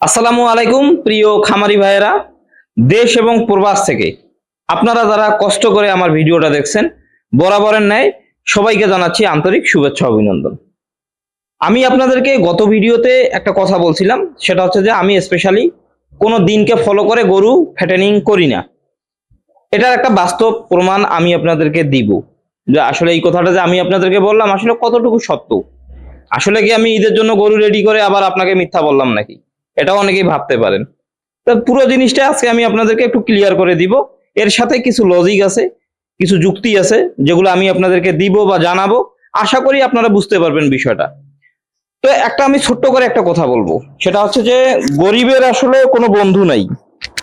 আসসালামু আলাইকুম, প্রিয় খামারি ভাইয়েরা, দেশ এবং প্রবাস থেকে। আপনারা যারা কষ্ট করে আমার ভিডিওটা দেখছেন, বরাবরের ন্যায় সবাইকে জানাচ্ছি আন্তরিক শুভেচ্ছা অভিনন্দন। আমি আপনাদেরকে গত ভিডিওতে একটা কথা বলছিলাম, সেটা হচ্ছে যে আমি স্পেশালি কোনো দিনকে ফলো করে গরু ফ্যাটেনিং করি না। এটার একটা বাস্তব প্রমাণ আমি আপনাদেরকে দিব। যে আসলে এই কথাটা যে আমি আপনাদেরকে বললাম, আসলে কতটুকু সত্য? আসলে কি আমি ঈদের জন্য গরু রেডি করে আবার আপনাকে মিথ্যা বললাম নাকি? এটাও অনেকেই ভাবতে পারেন। তো পুরো জিনিসটা আজকে আমি আপনাদেরকে একটু ক্লিয়ার করে দিব। এর সাথে কিছু লজিক আছে, কিছু যুক্তি আছে, যেগুলো আমি আপনাদেরকে দিব বা জানাব। আশা করি আপনারা বুঝতে পারবেন বিষয়টা। তো একটা আমি ছোট্ট করে একটা কথা বলব। সেটা হচ্ছে যে, গরিবের আসলে কোনো বন্ধু নাই।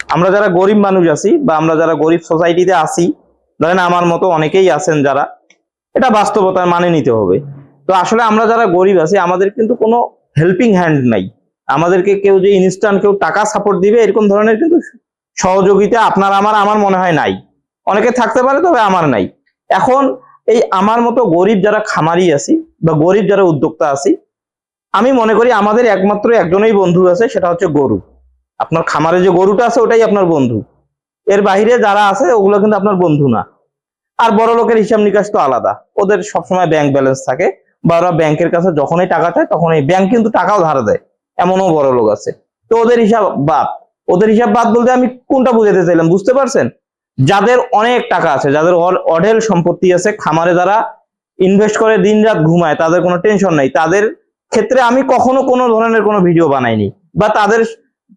আমরা যারা গরিব মানুষ আছি বা আমরা যারা গরিব সোসাইটিতে আছি, ধরেন আমার মতো অনেকেই আছেন যারা, এটা বাস্তবতার মানে নিতে হবে। তো আসলে আমরা যারা গরিব আছি, আমাদের কিন্তু কোনো হেল্পিং হ্যান্ড নাই। আমাদেরকে কেউ যে ইনস্ট্যান্ট কেউ টাকা সাপোর্ট দিবে, এরকম ধরনের কিন্তু সহযোগিতা আপনার, আমার আমার মনে হয় নাই। অনেকে থাকতে পারে, তবে আমার নাই। এখন এই আমার মতো গরিব যারা খামারি আছি বা গরিব যারা উদ্যোক্তা আছি, আমি মনে করি আমাদের একমাত্র একজনই বন্ধু আছে, সেটা হচ্ছে গরু। আপনার খামারে যে গরুটা আছে, ওটাই আপনার বন্ধু। এর বাইরে যারা আছে, ওগুলো কিন্তু আপনার বন্ধু না। আর বড় লোকের হিসাব নিকাশ তো আলাদা। ওদের সবসময় ব্যাংক ব্যালেন্স থাকে, বা ওরা ব্যাংকের কাছে যখনই টাকা চায়, তখনই ব্যাংক কিন্তু টাকাও ধার দেয়। এমনও বড় লোক আছে। তো ওদের হিসাব বাদ। ওদের হিসাব বাদ বলতে আমি কোনটা বুঝাতে চাইলাম, বুঝতে পারছেন? যাদের অনেক টাকা আছে, যাদের অঢেল সম্পত্তি আছে, খামারে যারা ইনভেস্ট করে দিন রাত ঘুমায়, তাদের কোনো টেনশন নাই। তাদের ক্ষেত্রে আমি কখনো কোনো ধরনের কোনো ভিডিও বানাইনি। বা তাদের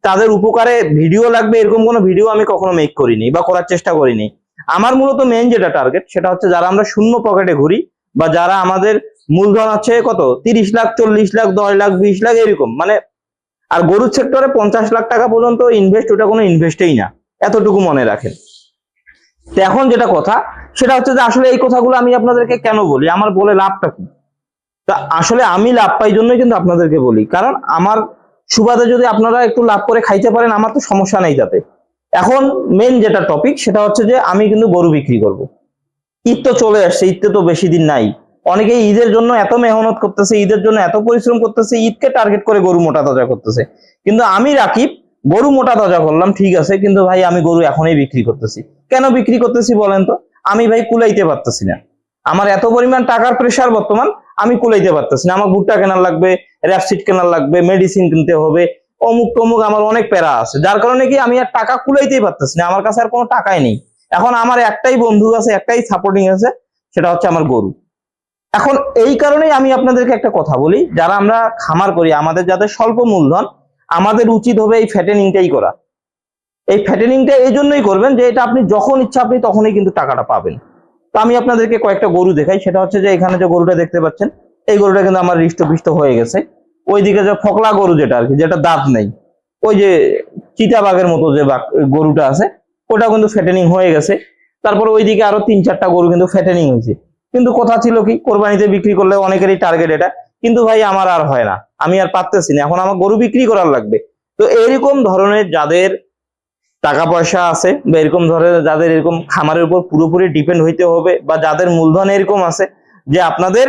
তাদের উপকারে ভিডিও লাগবে, এরকম কোনো ভিডিও আমি কখনো মেক করিনি বা করার চেষ্টা করিনি। আমার মূলত মেইন যেটা টার্গেট সেটা হচ্ছে যারা আমরা শূন্য পকেটে ঘুরি বা যারা আমাদের মূলধন আছে কত? তিরিশ লাখ, চল্লিশ লাখ, দশ লাখ, বিশ লাখ, এরকম। মানে আর গরুর সেক্টরে পঞ্চাশ লাখ টাকা পর্যন্ত ইনভেস্ট ওটা কোনো ইনভেস্টেই না। এতটুকু মনে রাখেন। তো এখন যেটা কথা, সেটা হচ্ছে যে আসলে এই কথাগুলো আমি আপনাদেরকে কেন বলি? আমার বলে লাভটা কি? তা আসলে আমি লাভ পাই জন্যই কিন্তু আপনাদেরকে বলি। কারণ আমার সুবাদে যদি আপনারা একটু লাভ করে খাইতে পারেন, আমার তো সমস্যা নেই তাতে। এখন মেন যেটা টপিক সেটা হচ্ছে যে আমি কিন্তু গরু বিক্রি করব। ঈদ তো চলে আসছে ঈদতে তো বেশি দিন নাই। অনেকে ঈদের জন্য এত মেহনত করতেছে, ঈদের জন্য এত পরিশ্রম করতেছে, ঈদকে টার্গেট করে গরু মোটা তাজা করতেছে। কিন্তু আমি রাকিব, গরু মোটা তাজা করলাম, ঠিক আছে, কিন্তু ভাই আমি গরু এখনই বিক্রি করতেছি। কেন বিক্রি করতেছি বলেন তো? আমি ভাই কুলাইতে পারতেছি না। আমার এত পরিমাণ টাকার প্রেসার বর্তমান, আমি কুলাইতে পারতেছি না। আমার ভুট্টা কেনার লাগবে র্যাপসিড কেনার লাগবে মেডিসিন কিনতে হবে অমুক তমুক আমার অনেক প্যারা আছে। যার কারণে কি আমি আর টাকা কুলাইতেই পারতেছি না। আমার কাছে আর কোনো টাকাই নেই। এখন আমার একটাই বন্ধু আছে, একটাই সাপোর্টিং আছে, সেটা হচ্ছে আমার গরু। এখন এই কারণেই আমি আপনাদেরকে একটা কথা বলি, যারা আমরা খামার করি, আমাদের যাদের স্বল্প মূলধন, আমাদের উচিত হবে এই ফ্যাটেনিংটাই করা। এই ফ্যাটেনিংটা এই জন্যই করবেন যে এটা আপনি যখন ইচ্ছা আপনি তখনই কিন্তু টাকাটা পাবেন। তো আমি আপনাদেরকে কয়েকটা গরু দেখাই, সেটা হচ্ছে যে এখানে যে গরুটা দেখতে পাচ্ছেন, এই গরুটা কিন্তু আমার হৃষ্টপিষ্ট হয়ে গেছে। ওইদিকে যে ফকলা গরু যেটা আর কি, যেটা দাঁত নেই, ওই যে চিতাবাঘের মতো যে গরুটা আছে ওটা কিন্তু ফ্যাটেনিং হয়ে গেছে। তারপর ওইদিকে আরও তিন চারটা গরু কিন্তু ফ্যাটেনিং হয়েছে। কিন্তু কথা ছিল কি, কোরবানিতে বিক্রি করলে অনেকেরই টার্গেট এটা। কিন্তু ভাই, আমার আর হয় না। আমি আর পারতেছি না। এখন আমার গরু বিক্রি করার লাগবে। তো এরকম ধরনের যাদের টাকা পয়সা আছে বা এরকম ধরনের যাদের এরকম খামারের উপর পুরোপুরি ডিপেন্ড হইতে হবে বা যাদের মূলধন এরকম আছে যে আপনাদের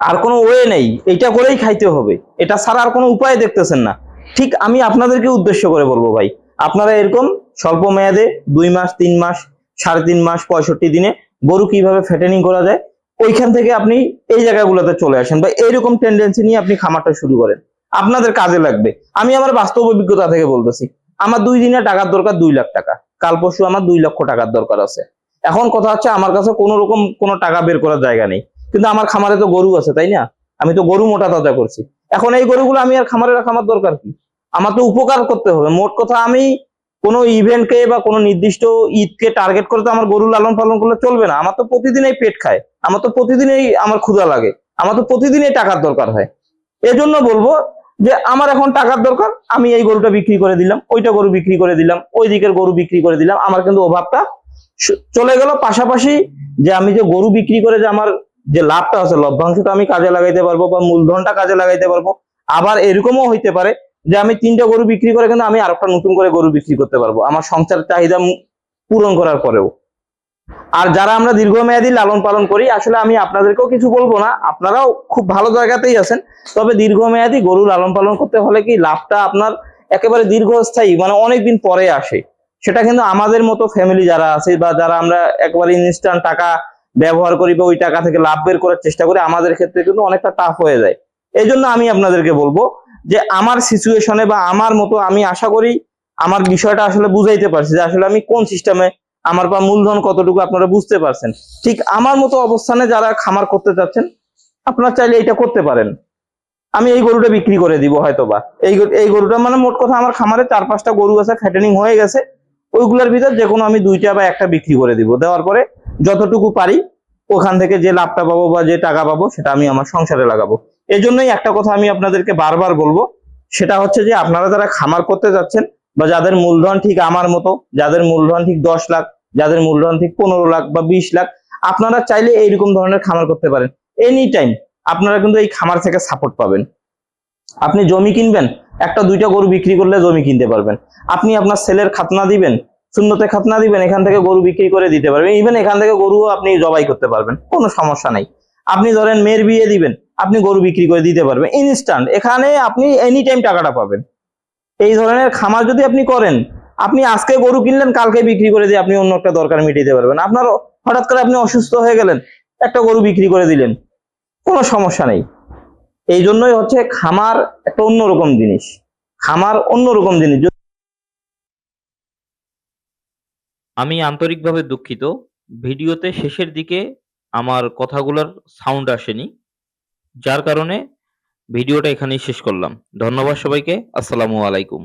আর কোনো ওয়ে নেই এটা করেই খাইতে হবে। এটা ছাড়া আর কোনো উপায় দেখতেছেন না। ঠিক আমি আপনাদেরকে উদ্দেশ্য করে বলব ভাই, আপনারা এরকম স্বল্প মেয়াদে দুই মাস, তিন মাস, সাড়ে তিন মাস, পঁয়ষট্টি দিনে গরু কীভাবে ফেটেনিং করা যায়, ওইখান থেকে আপনি এই জায়গাগুলোতে চলে আসেন বা এইরকম টেন্ডেন্সি নিয়ে আপনি খামারটা শুরু করেন। আপনাদের কাজে লাগবে। আমি আমার বাস্তব অভিজ্ঞতা থেকে বলতেছি। আমার দুই দিনে টাকার দরকার দুই লাখ টাকা। কাল পরশু আমার দুই লক্ষ টাকার দরকার আছে। এখন কথা হচ্ছে আমার কাছে কোনো রকম কোনো টাকা বের করার জায়গা নেই। কিন্তু আমার খামারে তো গরু আছে, তাই না? আমি তো গরু মোটা তাজা করছি। এখন এই গরুগুলো আমি আর খামারে রাখা আমার দরকার কি? আমার তো উপকার করতে হবে। মোট কথা আমি কোনো ইভেন্টকে বা কোনো নির্দিষ্ট ঈদকে টার্গেট করে তো আমার গরু লালন পালন করলে চলবে না। আমার তো প্রতিদিনই পেট খায়। আমার তো প্রতিদিনই আমার ক্ষুধা লাগে। আমার তো প্রতিদিনই টাকার দরকার হয়। এজন্য বলব যে আমার এখন টাকার দরকার, আমি এই গরুটা বিক্রি করে দিলাম, ওইটা গরু বিক্রি করে দিলাম, ওই দিকের গরু বিক্রি করে দিলাম। আমার কিন্তু অভাবটা চলে গেল। পাশাপাশি যে আমি যে গরু বিক্রি করে যে আমার যে লাভটা আছে, লভ্যাংশটা আমি কাজে লাগাইতে পারব বা মূলধনটা কাজে লাগাইতে পারব, আবার এরকমও হইতে পারে যে আমি তিনটা গরু বিক্রি করে কিন্তু আমি আরেকটা নতুন করে গরু বিক্রি করতে পারব। আমার সংসার চাহিদা পূরণ করার পরেও। আর যারা আমরা দীর্ঘমেয়াদী লালন পালন করি, আসলে আমি আপনাদেরকেও কিছু বলব না। আপনারাও খুব ভালো জায়গাতেই আছেন। তবে দীর্ঘমেয়াদী গরু লালন পালন করতে হলে কি লাভটা আপনার একেবারে দীর্ঘস্থায়ী মানে অনেকদিন পরে আসে। সেটা কিন্তু আমাদের মতো ফ্যামিলি যারা আছে বা যারা আমরা একবারে ইনস্ট্যান্ট টাকা ব্যবহার করি বা ওই টাকা থেকে লাভ বের করার চেষ্টা করি, আমাদের ক্ষেত্রে কিন্তু অনেকটা টাফ হয়ে যায়। এই জন্য আমি আপনাদেরকে বলব যে আমার সিচুয়েশনে বা আমার মতো আমি আশা করি আমার বিষয়টা আসলে বুঝাইতে পারছি যে আসলে আমি কোন সিস্টেমে আমার বা মূলধন কতটুকু আপনারা বুঝতে পারছেন। ঠিক আমার মতো অবস্থানে যারা খামার করতে চাচ্ছেন, আপনারা চাইলে এটা করতে পারেন। আমি এই গরুটা বিক্রি করে দিব হয়তো বা এই এই গরুটা মানে মোট কথা আমার খামারে চার পাঁচটা গরু আছে ফ্যাটেনিং হয়ে গেছে। ওইগুলোর ভিতর যে কোনো আমি দুইটা বা একটা বিক্রি করে দিব। দেওয়ার পরে যতটুকু পারি ওখান থেকে যে লাভটা পাবো বা যে টাকা পাবো সেটা আমি আমার সংসারে লাগাবো। এই জন্যই একটা কথা আমি আপনাদেরকে বারবার বলব। সেটা হচ্ছে যে আপনারা যারা খামার করতে যাচ্ছেন বা যাদের মূলধন ঠিক আমার মতো, যাদের মূলধন ঠিক দশ লাখ, যাদের মূলধন ঠিক পনেরো লাখ বা বিশ লাখ, আপনারা চাইলে এইরকম ধরনের খামার করতে পারেন। এনি টাইম আপনারা কিন্তু এই খামার থেকে সাপোর্ট পাবেন। আপনি জমি কিনবেন, একটা দুইটা গরু বিক্রি করলে জমি কিনতে পারবেন। আপনি আপনার ছেলের খাতনা দিবেন, শূন্যতে খাতনা দিবেন, এখান থেকে গরু বিক্রি করে দিতে পারবেন। ইভেন এখান থেকে গরুও আপনি জবাই করতে পারবেন, কোনো সমস্যা নাই। আপনি ধরেন মেয়ের বিয়ে দিবেন, আপনি গরু বিক্রি করে দিতে পারবেন ইনস্ট্যান্ট এখানে আপনি এনি টাইম টাকাটা পাবেন। এই ধরনের খামার যদি আপনি করেন, আপনি আজকে গরু কিনলেন, কালকে বিক্রি করে দিয়ে আপনি অন্য একটা দরকার মিটিয়ে পারবেন। আপনার হঠাৎ করে আপনি অসুস্থ হয়ে গেলেন, একটা গরু বিক্রি করে দিলেন, কোনো সমস্যা নেই। এই জন্যই হচ্ছে খামার একটা অন্যরকম জিনিস। খামার অন্যরকম জিনিস। আমি আন্তরিকভাবে দুঃখিত। ভিডিওতে শেষের দিকে আমার কথাগুলোর সাউন্ড আসেনি যার কারণে ভিডিওটা এখানেই শেষ করলাম। ধন্যবাদ সবাইকে আসসালামু আলাইকুম।